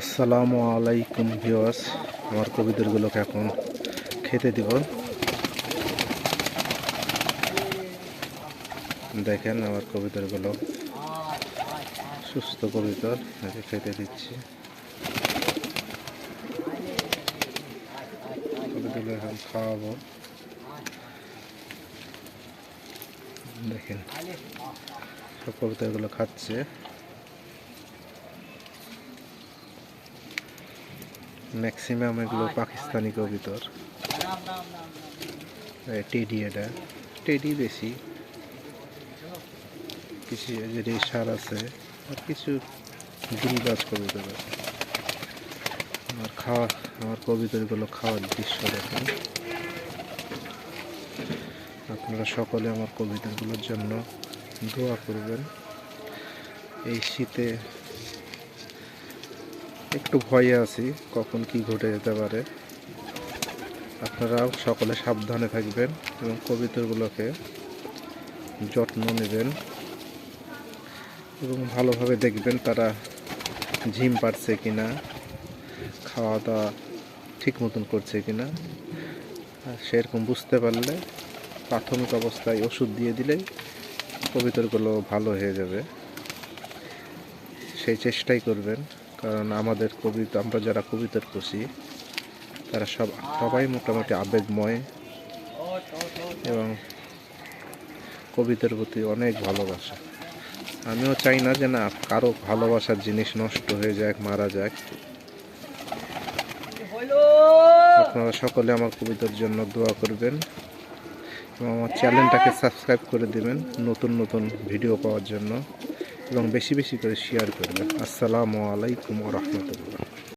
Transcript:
আসসালামু আলাইকুম ভিওয়াস আমার কবিতাগুলোকে এখন খেতে দিব। দেখেন আমার কবিতাগুলো সুস্থ কবিতর খেতে দিচ্ছি। কবিতাগুলো এখন খাওয়াবো। দেখেন, সব কবিতাগুলো খাচ্ছে। ম্যাক্সিমাম এগুলো পাকিস্তানি কবিতর। টেডি এটা। টেডি বেশি। কিছু এই যে রেশার আছে আর কিছু দিলবাজ কবিতর আছে। আমার খাওয়া আমার কবিতরগুলো খাওয়ার দৃশ্য দেখেন। আপনারা সকলে আমার কবিতাগুলোর জন্য দোয়া করবেন। এই শীতে একটু ভয়ে আছি, কখন কি ঘটে যেতে পারে। আপনারাও সকলে সাবধানে থাকবেন এবং কবিতরগুলোকে যত্ন নেবেন এবং ভালোভাবে দেখবেন তারা ঝিম পারছে কি না খাওয়া দাওয়া ঠিক মতন করছে কিনা। আর সেরকম বুঝতে পারলে প্রাথমিক অবস্থায় ওষুধ দিয়ে দিলেই কবিতরগুলো ভালো হয়ে যাবে। সেই চেষ্টাই করবেন। কারণ আমাদের কবিতা, আমরা যারা কবিতার খুশি তারা সব, সবাই মোটামুটি আবেগময় এবং কবিতার প্রতি অনেক ভালোবাসা। আমিও চাই না যে না, কারও ভালোবাসার জিনিস নষ্ট হয়ে যাক, মারা যাক। আপনারা সকলে আমার কবিতার জন্য দোয়া করবেন এবং আমার চ্যানেলটাকে সাবস্ক্রাইব করে দিবেন নতুন নতুন ভিডিও পাওয়ার জন্য। এবং বেশি বেশি করে শেয়ার করবেন। আসসালামু আলাইকুম রহমতুল্লাহ।